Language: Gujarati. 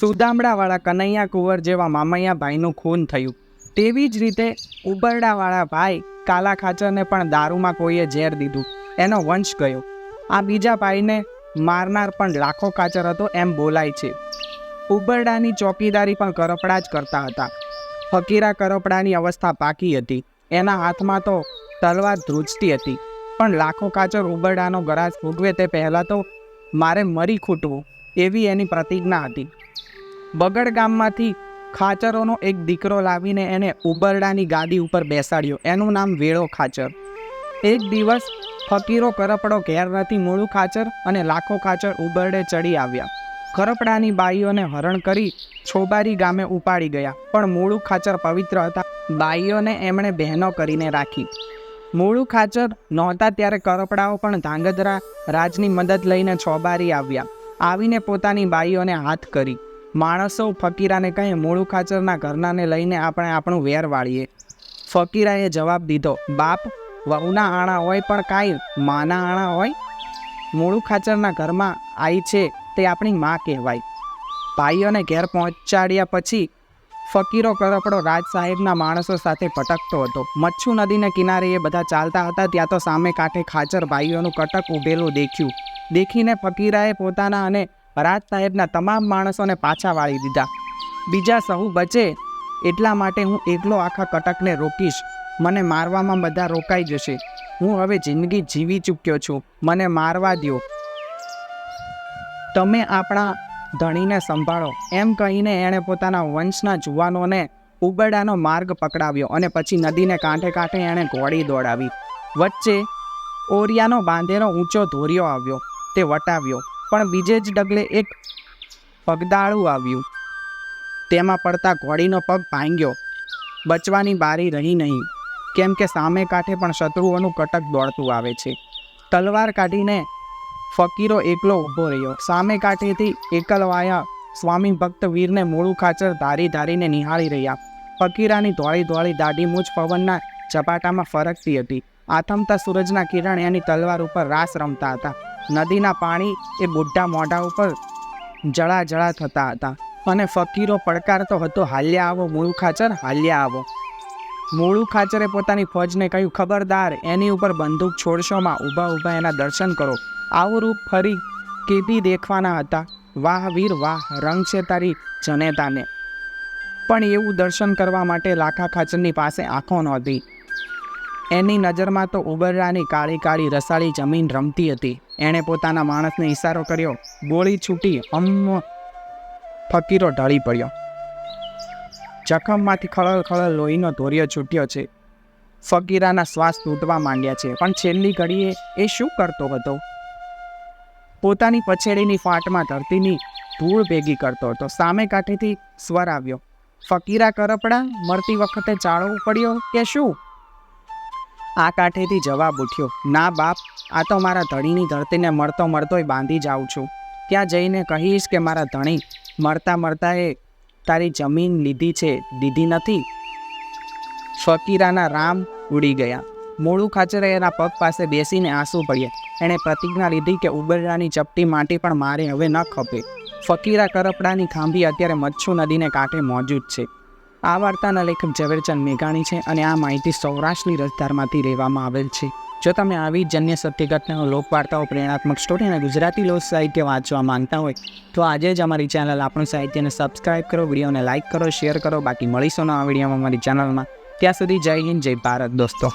સુદામડાવાળા કનૈયા કુંવર જેવા મામૈયા ભાઈનું ખૂન થયું. તેવી જ રીતે ઉબરડાવાળા ભાઈ કાલા ખાચરને પણ દારૂમાં કોઈએ ઝેર દીધું. એનો વંશ ગયો. આ બીજા ભાઈને મારનાર પણ લાખો ખાચર હતો એમ બોલાય છે. ઉબરડાની ચોકીદારી પણ કરપડા જ કરતા હતા. ફકીરા કરપડાની અવસ્થા પાકી હતી. એના હાથમાં તો તલવાર ધ્રુજતી હતી. પણ લાખો ખાચર ઉબરડાનો ગરાજ ફૂગવે તે પહેલાં તો મારે મરી ખૂટવું એવી એની પ્રતિજ્ઞા હતી. બગડ ગામમાંથી ખાચરોનો એક દીકરો લાવીને એને ઉબરડાની ગાદી ઉપર બેસાડ્યો. એનું નામ વેળો ખાચર. એક દિવસ ફકીરો કરપડો ઘેર નથી, મૂળું ખાચર અને લાખો ખાચર ઉબરડે ચડી આવ્યા. કરપડાની બાઈઓને હરણ કરી છોબારી ગામે ઉપાડી ગયા, પણ મૂળું ખાચર પવિત્ર હતા. બાઈઓને એમણે બહેનો કરીને રાખી. મૂળું ખાચર નહોતા ત્યારે કરપડાઓ પણ ધાંગધ્રા રાજની મદદ લઈને છોબારી આવ્યા. આવીને પોતાની બાઈઓને હાથ કરી. માણસો ફકીરાને કહે, મૂળું ખાચરના ઘરનાને લઈને આપણે આપણું વેર વાળીએ. ફકીરાએ જવાબ દીધો, બાપ, વહુના આણા હોય પણ કાંઈ માના આણા હોય? મૂળું ખાચરના ઘરમાં આવી છે તે આપણી મા કહેવાય. ભાઈઓને ઘેર પહોંચાડ્યા પછી ફકીરો કરપડો રાજ સાહેબના માણસો સાથે ભટકતો હતો. મચ્છુ નદીના કિનારે એ બધા ચાલતા હતા, ત્યાં તો સામે કાંઠે ખાચર ભાઈઓનું કટક ઊભેલું દેખ્યું. દેખીને ફકીરાએ પોતાના અને રાજ સાહેબના તમામ માણસોને પાછા વાળી દીધા. બીજા સહુ બચે એટલા માટે હું એકલો આખા કટકને રોકીશ. મને મારવામાં બધા રોકાઈ જશે. હું હવે જિંદગી જીવી ચૂક્યો છું. મને મારવા દ્યો. તમે આપણા ધણીને સંભાળો. એમ કહીને એણે પોતાના વંશના જુવાનોને ઉબરડાનો માર્ગ પકડાવ્યો અને પછી નદીને કાંઠે કાંઠે એણે ઘોડી દોડાવી. વચ્ચે ઓરિયાનો બાંધેલો ઊંચો ધોરિયો આવ્યો. તે વટાવ્યો, પણ બીજે જ ડગલે એક પગદાળું આવ્યું. તેમાં પડતા ઘોડીનો પગ ભાંગ્યો. બચવાની બારી રહી નહીં. કેમ કે સામે કાંઠે પણ શત્રુઓનું કટક દોડતું આવે છે. તલવાર કાઢીને ફકીરો એકલો ઊભો રહ્યો. સામે કાંઠેથી એકલવાયા સ્વામી ભક્ત વીરને મૂળું ખાચર ધારી ધારીને નિહાળી રહ્યા. ફકીરાની ધોળી ધોળી દાઢી મૂછ પવનના ઝપાટામાં ફરકતી હતી. આથમતા સૂરજના કિરણ એની તલવાર ઉપર રાસ રમતા હતા. નદીના પાણી એ બુઢા મોઢા ઉપર જળા જળા થતા હતા. અને ફકીરો પડકારતો હતો, હાલ્યા આવો મૂળું ખાચર, હાલ્યા આવો. મૂળું ખાચરે પોતાની ફોજને કહ્યું, ખબરદાર, એની ઉપર બંદૂક છોડશોમાં ઊભા ઊભા એના દર્શન કરો. આવું રૂપ ફરી કેદી દેખવાના હતા. વાહ વીર, વાહ, રંગ છે તારી જનેતાને. પણ એવું દર્શન કરવા માટે લાખા ખાચરની પાસે આંખો નહોતી. એની નજરમાં તો ઉબરડાની કાળી કાળી રસાળી જમીન રમતી હતી. એણે પોતાના માણસને ઈશારો કર્યો. ગોળી છૂટી અમ ફકીરો ઢળી પડ્યો. જખમમાંથી ખળલ ખળલ લોહીનો ધોર્યો છૂટ્યો છે. ફકીરાના શ્વાસ તૂટવા માંડ્યા છે. પણ છેલ્લી ઘડીએ એ શું કરતો હતો? પોતાની પછેડીની ફાટમાં ધરતીની ધૂળ ભેગી કરતો હતો. સામે કાંઠેથી સ્વર આવ્યો. ફકીરા કરપડા, મરતી વખતે ચાળવો પડ્યો કે શું? આ કાંઠેથી જવાબ ઉઠ્યો, ના બાપ, આ તો મારા ધણીની ધરતીને મળતો મળતોય બાંધી જાઉં છું. ત્યાં જઈને કહીશ કે મારા ધણી મળતા મળતા એ તારી જમીન લીધી છે, દીધી નથી. ફકીરાના રામ ઉડી ગયા. મૂળું ખાચરે એના પગ પાસે બેસીને આંસુ પડ્યા એણે પ્રતિજ્ઞા લીધી કે ઉબરડાની ચપટી માટી પણ મારે હવે ન ખપે. ફકીરા કરપડાની ખાંભી અત્યારે મચ્છુ નદીને કાંઠે મોજૂદ છે. આ વાર્તાના લેખક ઝવેરચંદ મેઘાણી છે અને આ માહિતી સૌરાષ્ટ્રની રસધારમાંથી રહેવામાં આવેલ છે. જો તમે આવી જન્ય સત્ય ઘટનાઓ લોકવાર્તાઓ, પ્રેરણાત્મક સ્ટોરી અને ગુજરાતી લોક સાહિત્ય વાંચવા માંગતા હોય, તો આજે જ અમારી ચેનલ આપણું સાહિત્યને સબસ્ક્રાઇબ કરો, વિડીયોને લાઇક કરો શેર કરો. બાકી મળીશું નવા વિડીયોમાં અમારી ચેનલમાં. ત્યાં સુધી જય હિન્દ, જય ભારત, દોસ્તો.